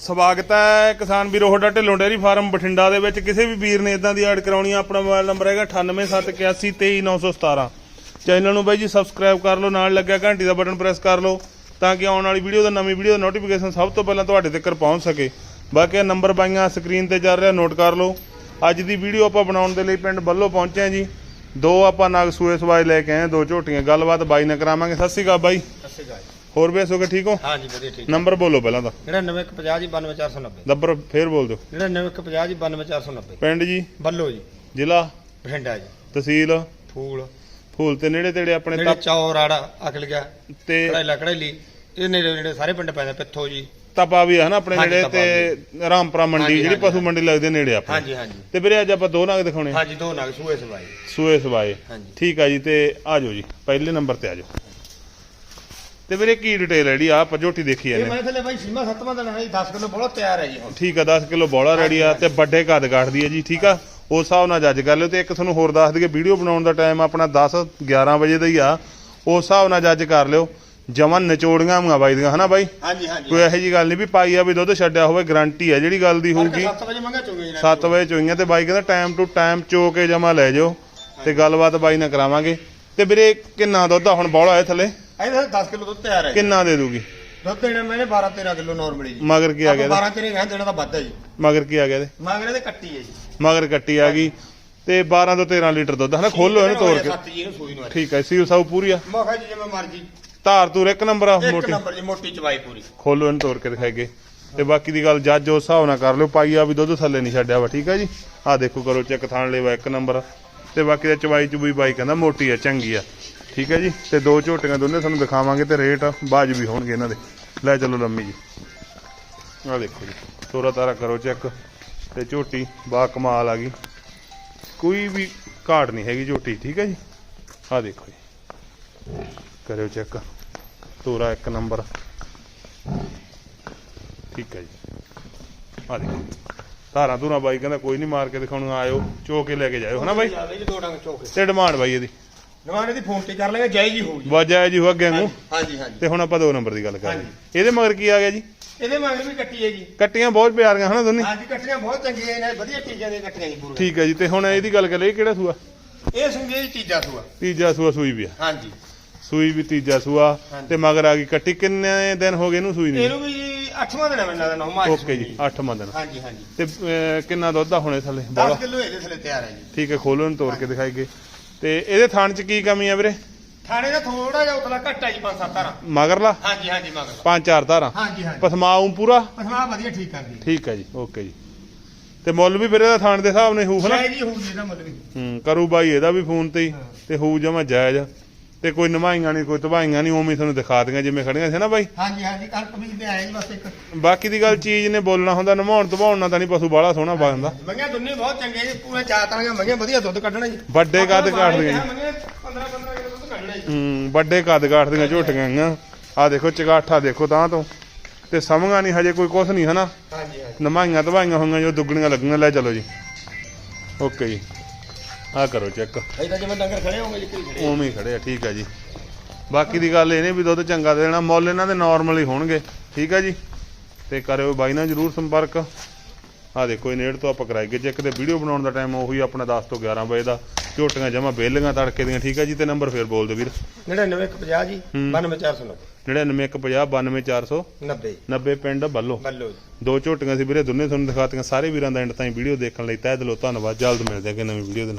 ਸਵਾਗਤ ਹੈ ਕਿਸਾਨ ਵੀਰੋ, ਤੁਹਾਡਾ ਢਿੱਲੋਂ ਡੇਅਰੀ ਫਾਰਮ ਬਠਿੰਡਾ ਦੇ ਵਿੱਚ। ਕਿਸੇ ਵੀ ਵੀਰ ਨੇ ਇਦਾਂ ਦੀ ਐਡ ਕਰਾਉਣੀ ਆ, ਆਪਣਾ ਮੋਬਾਈਲ ਨੰਬਰ ਹੈਗਾ 9871823917 ਚੈਨਲ ਨੂੰ ਬਾਈ ਜੀ ਸਬਸਕ੍ਰਾਈਬ ਕਰ ਲਓ, ਨਾਲ ਲੱਗਿਆ ਘੰਟੀ ਦਾ ਬਟਨ ਪ੍ਰੈਸ ਕਰ ਲਓ, ਤਾਂ ਕਿ ਆਉਣ ਵਾਲੀ ਵੀਡੀਓ ਦਾ ਨਵੀਂ ਵੀਡੀਓ ਦਾ ਨੋਟੀਫਿਕੇਸ਼ਨ ਸਭ ਤੋਂ ਪਹਿਲਾਂ ਤੁਹਾਡੇ ਤੱਕ ਪਹੁੰਚ ਸਕੇ। ਬਾਕੀ ਇਹ ਨੰਬਰ ਬਾਈਆਂ ਸਕਰੀਨ ਤੇ ਚੱਲ ਰਿਹਾ ਨੋਟ ਕਰ ਲਓ। ਅੱਜ ਦੀ ਵੀਡੀਓ ਆਪਾਂ ਬਣਾਉਣ ਦੇ ਲਈ ਪਿੰਡ ਬੱਲੋ ਪਹੁੰਚੇ ਹਾਂ ਜੀ। ਦੋ ਆਪਾਂ ਨਾਗ ਸੂਏ ਸਵਾਏ ਲੈ ਕੇ ਆਏ, ਦੋ ਝੋਟੀਆਂ। ਗੱਲਬਾਤ ਬਾਈ ਨਾਲ ਕਰਾਵਾਂਗੇ। ਸਤਿ ਸ਼੍ਰੀ ਅਕਾਲ ਬਾਈ। ਸਤਿ ਸੱਸੇ ਗਾਇ ਹੋਰ ਵੀ ਹੋ ਠੀਕ ਹੋ? ਹਾਂਜੀ ਵਧੀਆ ਠੀਕ। ਨੰਬਰ ਬੋਲੋ ਪਹਿਲਾਂ ਤਾਂ। 9950 ਜੀ 92490 ਨੰਬਰ ਫੇਰ ਬੋਲ ਦਿਓ। 9950 ਜੀ 92490 ਪਿੰਡ ਜੀ? ਬੱਲੋ ਜੀ। ਜ਼ਿਲ੍ਹਾ? ਬਠਿੰਡਾ ਜੀ। ਤਹਿਸੀਲ? ਫੂਲ। ਫੂਲ ਤੇ ਨੇੜੇ ਤੇੜੇ ਆਪਣੇ ਨੇੜੇ ਤਪ ਚੌਰ ਆੜਾ ਅਕਲ ਗਿਆ ਤੇ ਕੜਾਈਲਾ ਕੜਾਈਲੀ ਇਹ ਨੇੜੇ ਨੇੜੇ ਸਾਰੇ ਪਿੰਡ ਪੈਂਦੇ ਪਿੱਥੋ ਜੀ। ਤਪਾ ਵੀ ਹੈ ਨਾ ਆਪਣੇ ਨੇੜੇ ਤੇ ਰਾਮਪੁਰਾ ਮੰਡੀ ਜਿਹੜੀ ਪਸ਼ੂ ਮੰਡੀ ਲੱਗਦੀ ਨੇੜੇ ਆਪਣੇ। ਹਾਂਜੀ ਹਾਂਜੀ। ਤੇ ਵੀਰੇ ਅੱਜ ਆਪਾਂ ਦੋ ਨਾਗ ਦਿਖਾਉਣੇ ਹਾਂਜੀ ਦੋ ਨਗ ਸੂਏ ਸਵਾਈ ਸੂਏ ਸਵਾਏ। ਠੀਕ ਆ ਜੀ ਤੇ ਆ ਜਾਓ ਜੀ ਪਹਿਲੇ ਨੰਬਰ ਤੇ ਆ ਜਾਓ। ਤੇ ਵੀਰੇ ਕੀ ਡਿਟੇਲ ਹੈ ਜਿਹੜੀ ਆ ਆਪਾਂ ਝੋਟੀ ਦੇਖੀ ਇਹ ਮੈਂ ਥੱਲੇ ਬਾਈ ਸੀਮਾ ਸੱਤਵਾਂ ਦਿਨ ਹੈ ਜੀ 10 ਕਿਲੋ ਬੋਲਾ ਤਿਆਰ ਹੈ ਜੀ ਹੁਣ ਠੀਕ ਆ 10 ਕਿਲੋ ਬੋਲਾ ਰੈਡੀ ਆ ਤੇ ਵੱਡੇ ਕੱਦ ਕਾਠਦੀ ਹੈ ਜੀ ਠੀਕ ਆ? ਉਸ ਹਿਸਾਬ ਨਾਲ ਜੱਜ ਕਰ ਲਿਓ ਤੇ ਇੱਕ ਤੁਹਾਨੂੰ ਹੋਰ ਦੱਸ ਦਈਏ ਵੀਡੀਓ ਬਣਾਉਣ ਦਾ ਟਾਈਮ ਆਪਣਾ 10 11 ਵਜੇ ਦਾ ਹੀ ਆ। ਉਸ ਹਿਸਾਬ ਨਾਲ ਜੱਜ ਕਰ ਲਿਓ ਜਮਨ ਨਿਚੋੜੀਆਂ ਮੂੰਗਾ ਬਾਈ ਦੀਆਂ ਹਨਾ ਬਾਈ? ਹਾਂਜੀ ਹਾਂਜੀ। ਕੋਈ ਇਹੋ ਜੀ ਗੱਲ ਨਹੀਂ ਵੀ ਪਾਈ ਆ ਵੀ ਦੁੱਧ ਛੱਡਿਆ ਹੋਵੇ ਗਾਰੰਟੀ ਹੈ ਜਿਹੜੀ ਗੱਲ ਦੀ ਹੋਊਗੀ। 7 ਵਜੇ ਮੰਗਾ ਚੋਗੇ ਜੀ 7 ਵਜੇ ਚੋਈਆਂ ਤੇ ਬਾਈ ਕਹਿੰਦਾ ਟਾਈਮ ਟੂ ਟਾਈਮ ਚੋ ਕੇ ਜਮਾ ਲੈ ਜਾਓ ਤੇ ਗੱਲਬਾਤ ਬਾਈ ਨਾਲ ਕਰਾਵਾਂਗੇ। ਤੇ ਵੀਰੇ ਕਿੰਨਾ ਦੁੱਧ ਆ ਹੁਣ ਬੌਲਾ ਹੈ ਥੱਲੇ? ਇਹਦੇ 10 ਕਿਲੋ ਦੁੱਧ ਤਿਆਰ ਹੈ ਜੀ। ਕਿੰਨਾ ਦੇ ਦੂਗੀ? ਦੁੱਧ ਦੇਣਾ ਮੈਨੇ 12 13 ਕਿਲੋ ਨਾਰਮਲੀ ਜੀ। ਮਗਰ ਕੀ ਆ ਗਿਆ ਇਹਦੇ? 12 13 ਗਾਂ ਦੇਣਾ ਤਾਂ ਵੱਧ ਹੈ ਜੀ। ਮਗਰ ਕੀ ਆ ਗਿਆ ਇਹਦੇ? ਮਗਰ ਇਹਦੇ ਕੱਟੀ ਹੈ ਜੀ। ਮਗਰ ਕੱਟੀ ਆ ਗਈ। ਤੇ 12 ਤੋਂ 13 ਲੀਟਰ ਦੁੱਧ। ਹਨਾ ਖੋਲੋ ਇਹਨੂੰ ਤੋੜ ਕੇ। ਸੱਤ ਜੀ ਇਹਨੂੰ ਸੂਈ ਨੂੰ ਅੱਜ। ਠੀਕ ਹੈ ਸੀਲ ਸਾਊ ਪੂਰੀ ਆ। ਮੈਂ ਕਿਹਾ ਜੀ ਜਿਵੇਂ ਮਰਜ਼ੀ। ਧਾਰ ਤੂਰ ਇੱਕ ਨੰਬਰ ਆ ਇੱਕ ਮੋਟੀ। ਨੰਬਰ ਜੀ ਮੋਟੀ ਚਵਾਈ ਪੂਰੀ। ਖੋਲੋ ਇਹਨੂੰ ਤੋੜ ਕੇ ਦਿਖਾਈਏ। ਤੇ ਬਾਕੀ ਦੀ ਗੱਲ ਜੱਜ ਉਸ ਹਿਸਾਬ ਨਾਲ ਕਰ ਲਿਓ। ਪਾਈ ਆ ਵੀ ਦੁੱਧ ਥੱਲੇ ਨਹੀਂ ਛੱਡਿਆ ਵਾ ਠੀਕ ਆ ਜੀ? ਆ ਦੇਖੋ ਕਰੋ ਚੈੱਕ ਥਾਣ ਲੈਵਾ ਇੱਕ ਨੰਬਰ ਤੇ ਬਾਕੀ ਦਾ ਚਵਾਈ ਚੁਬਈ ਬਾਈ ਕਹਿੰਦਾ ਮੋਟੀ ਆ ਚੰਗੀ ਆ। ਠੀਕ ਹੈ ਜੀ? ਤੇ ਦੋ ਝੋਟੀਆਂ ਦੋਨੇ ਤੁਹਾਨੂੰ ਦਿਖਾਵਾਂਗੇ ਤੇ ਰੇਟ ਬਾਜ ਵੀ ਹੋਣਗੇ ਇਹਨਾਂ ਦੇ। ਲੈ ਚਲੋ ਲੰਮੀ ਜੀ। ਆ ਦੇਖੋ ਜੀ ਤੋਰਾ ਤਾਰਾ ਕਰੋ ਚੈੱਕ। ਤੇ ਝੋਟੀ ਬਾ ਕਮਾਲ ਆ ਗਈ। ਕੋਈ ਵੀ ਘਾਟ ਨਹੀਂ ਹੈਗੀ ਝੋਟੀ ਠੀਕ ਹੈ ਜੀ? ਆ ਦੇਖੋ ਜੀ। ਕਰਿਓ ਚੈੱਕ। ਤੋਰਾ ਇੱਕ ਨੰਬਰ। ਠੀਕ ਹੈ ਜੀ। ਆ ਦੇਖੋ ਧਾਰਾਂ ਧੂਰਾਂ ਬਾਈ ਕਹਿੰਦਾ ਕੋਈ ਨਹੀਂ ਮਾਰ ਕੇ ਦਿਖਾਉਣ ਆਇਓ ਚੋ ਕੇ ਲੈ ਕੇ ਜਾਇਓ ਹਨਾ ਬਾਈ? ਤੇ ਡਿਮਾਂਡ ਬਾਈ ਇਹਦੀ। ਨਵਾਂ ਦੀ ਫੋਨ ਤੇ ਕਰ ਲਾਂਗੇ ਜੀ ਜੀ ਵਾਜਾ ਜੀ ਹੋ ਅੱਗੇ ਨੂੰ। ਹਾਂਜੀ ਹਾਂਜੀ ਤੇ ਹੁਣ ਆਪਾਂ ਦੋ ਨੰਬਰ ਦੀ ਗੱਲ ਕਰਾਂਗੇ। ਇਹਦੇ ਮਗਰ ਕੀ ਆ ਗਿਆ ਜੀ? ਇਹਦੇ ਮਗਰ ਵੀ ਕੱਟੀ ਹੈ ਜੀ। ਕੱਟੀਆਂ ਬਹੁਤ ਪਿਆਰੀਆਂ ਹਨਾ ਦੋਨੇ? ਹਾਂਜੀ ਕੱਟੀਆਂ ਬਹੁਤ ਚੰਗੀਆਂ ਨੇ ਵਧੀਆ ਚੀਜ਼ਾਂ ਦੀਆਂ ਕੱਟੀਆਂ ਜੀ ਪੂਰੀਆਂ। ਠੀਕ ਹੈ ਜੀ ਤੇ ਹੁਣ ਇਹਦੀ ਗੱਲ ਕਰੀਏ ਕਿਹੜਾ ਸੂਆ? ਇਹ ਸੁਣੀਏ ਜੀ ਤੀਜਾ ਸੂਆ। ਤੀਜਾ ਸੂਆ ਸੂਈ ਵੀ ਆ ਹਾਂਜੀ। ਸੂਈ ਵੀ ਤੀਜਾ ਸੂਆ ਹਾਂਜੀ। ਤੇ ਮਗਰ ਆ ਗਈ ਕੱਟੀ। ਕਿੰਨੇ ਦਿਨ ਹੋ ਗਏ ਇਹਨੂੰ ਸੂਈ ਨਹੀਂ ਇਹਨੂੰ ਵੀ ਜੀ 8ਵਾਂ ਦਿਨ ਹੈ ਮੈਨੂੰ ਲੱਗਦਾ ਨੌਵਾਂ ਓਕੇ ਜੀ ਸੂਈ। 8ਵਾਂ ਦਿਨ। ਹਾਂਜੀ ਹਾਂਜੀ। ਤੇ ਅਹ, ਕਿੰਨਾ ਦੁੱਧ ਆ ਹੁਣੇ ਥੱਲੇ? 10 ਬੋਲਾ ਕਿਲੋ ਇਹਦੇ ਥਲੇ ਤਿਆਰ ਹੈ ਜੀ। ਠੀਕ ਹੈ ਖੋਲੋ ਇਹਨੂੰ ਤੋੜ ਕੇ ਦਿਖਾਈਏ। ਤੇ ਇਹਦੇ ਥਾਣ ਚ ਕੀ ਕਮੀ ਆ ਵੀਰੇ? ਥਾਣੇ ਦਾ ਥੋੜਾ ਜਿਹਾ ਉਤਲਾ ਘੱਟ ਜੀ ਪੰਜ ਸੱਤ ਧਾਰਾਂ। ਮਗਰਲਾ? ਹਾਂਜੀ ਹਾਂਜੀ ਮਗਰ ਪੰਜ ਚਾਰ ਧਾਰਾਂ? ਹਾਂਜੀ ਹਾਂਜੀ। ਪਸਮਾਊ ਪੂਰਾ? ਪਸਮਾ ਵਧੀਆ ਠੀਕ ਕਰਦੀ ਠੀਕ ਹੈ ਜੀ ਓਕੇ ਜੀ। ਤੇ ਮੁੱਲ ਵੀ ਫਿਰ ਇਹਦਾ ਥਾਣ ਦੇ ਹਿਸਾਬ ਨਾਲ ਹੋਊ ਹਨਾ? ਜੈ ਜੀ ਹੋਊ ਜੀ ਇਹਦਾ ਮੁੱਲ ਵੀ। ਹੂੰ ਕਰੂ ਬਾਈ ਇਹਦਾ ਵੀ ਫੋਨ ਤੇ ਹਾਂ। ਤੇ ਹੋਊ ਜਮਾ ਜਾਇਜ਼। ਤੇ ਕੋਈ ਨਮਾਈਆਂ ਨਹੀਂ ਕੋਈ ਤਬਾਈਆਂ ਨਹੀਂ ਉਵੇਂ ਤੁਹਾਨੂੰ ਦਿਖਾ ਦਿਆਂ ਜਿਵੇਂ ਖੜੀਆਂ ਸੀ ਨਾ ਬਾਈ। ਹਾਂਜੀ ਹਾਂਜੀ ਕਣਕ ਬੀਜ ਤੇ ਆਇਆ ਜੀ ਬਸ ਇੱਕ। ਬਾਕੀ ਦੀ ਗੱਲ ਚੀਜ਼ ਨੇ ਬੋਲਣਾ ਹੁੰਦਾ ਨਮਾਉਣ ਤਬਾਉਣ ਨਾਲ ਤਾਂ ਨਹੀਂ ਪਸ਼ੂ ਬਾਹਲਾ ਸੋਹਣਾ ਬਣਦਾ। ਮੰਗਿਆ ਦੁੰਨੇ ਬਹੁਤ ਚੰਗੇ ਜੀ ਪੂਰੇ ਚਾਰ ਤਰ੍ਹਾਂ ਦੇ ਮੰਗਿਆ ਵਧੀਆ ਦੁੱਧ ਕੱਢਣਾ ਜੀ। ਵੱਡੇ ਕੱਦ ਕਾਟਦੀਆਂ ਜੀ ਮੰਗਿਆ 15 15 ਕਿਲੋ ਦੁੱਧ ਕੱਢਣਾ ਜੀ। ਹੂੰ ਵੱਡੇ ਕੱਦ ਕਾਟਦੀਆਂ ਝੋਟੀਆਂ ਆ ਦੇਖੋ ਚਗਾਠਾ ਦੇਖੋ ਤਾਂ ਤੋਂ। ਤੇ ਸਮਝਾ ਨਹੀਂ ਹਜੇ ਕੋਈ ਕੁਛ ਨਹੀਂ ਹਨਾ? ਹਾਂਜੀ ਹਾਂਜੀ। ਨਮਾਈਆਂ ਤਬਾਈਆਂ ਹੋਈਆਂ ਜੋ ਦੁੱਗਣੀਆਂ ਲੱਗੀਆਂ ਲੈ ਚਲੋ ਜੀ। ਓਕੇ ਜੀ। ਆ ਕਰੋ ਚੈੱਕ। ਤਾਂ ਜਿਵੇਂ ਡੰਗਰ ਖੜੇ ਹੋਣਗੇ ਜੀ ਕਿਹੜੀ ਖੜੇ ਉਵੇਂ ਹੀ ਖੜੇ ਆ ਠੀਕ ਆ ਜੀ। ਬਾਕੀ ਦੀ ਗੱਲ ਇਹਨੇ ਵੀ ਦੁੱਧ ਚੰਗਾ ਦੇਣਾ ਮੁੱਲ ਇਹਨਾਂ ਦੇ ਨਾਰਮਲ ਹੀ ਹੋਣਗੇ ਠੀਕ ਆ ਜੀ? ਤੇ ਕਰਿਓ ਬਾਈ ਨਾਲ ਜਰੂਰ ਸੰਪਰਕ। ਆ ਦੇਖੋ ਇਹ ਨੇੜ ਤੋਂ ਆਪਾਂ ਕਰਾਈਏ ਚੈੱਕ ਤੇ ਵੀਡੀਓ ਬਣਾਉਣ ਦਾ ਟਾਈਮ ਉਹੀ ਆਪਣਾ 10 ਤੋਂ 11 ਵਜੇ ਦਾ। ਝੋਟੀਆਂ ਜਮਾ ਬੇਲੀਆਂ ਤੜਕੇ ਦੀਆਂ ਠੀਕ ਆ ਜੀ? ਤੇ ਨੰਬਰ ਫੇਰ ਬੋਲ ਦਿਓ ਵੀਰ। 9950 ਜੀ ਹੂੰ। 92490 9950 92400 90 90 ਪਿੰਡ ਬੱਲੋ। ਬੱਲੋ ਦੋ ਝੋਟੀਆਂ ਸੀ ਵੀਰੇ ਦੋਨੇ ਤੁਹਾਨੂੰ ਦਿਖਾਤੀਆਂ। ਸਾਰੇ ਵੀਰਾਂ ਦਾ ਐਂਡ ਤਾਈਂ ਵੀਡੀਓ ਦੇਖਣ ਲਈ ਤਹਿ ਦਿਲੋਂ ਧੰਨਵਾਦ। ਜਲਦ ਮਿਲਦੇ ਹਾਂ ਕਿ ਨਵੀਂ ਵੀਡੀਓ ਦੇ ਨਾਲ।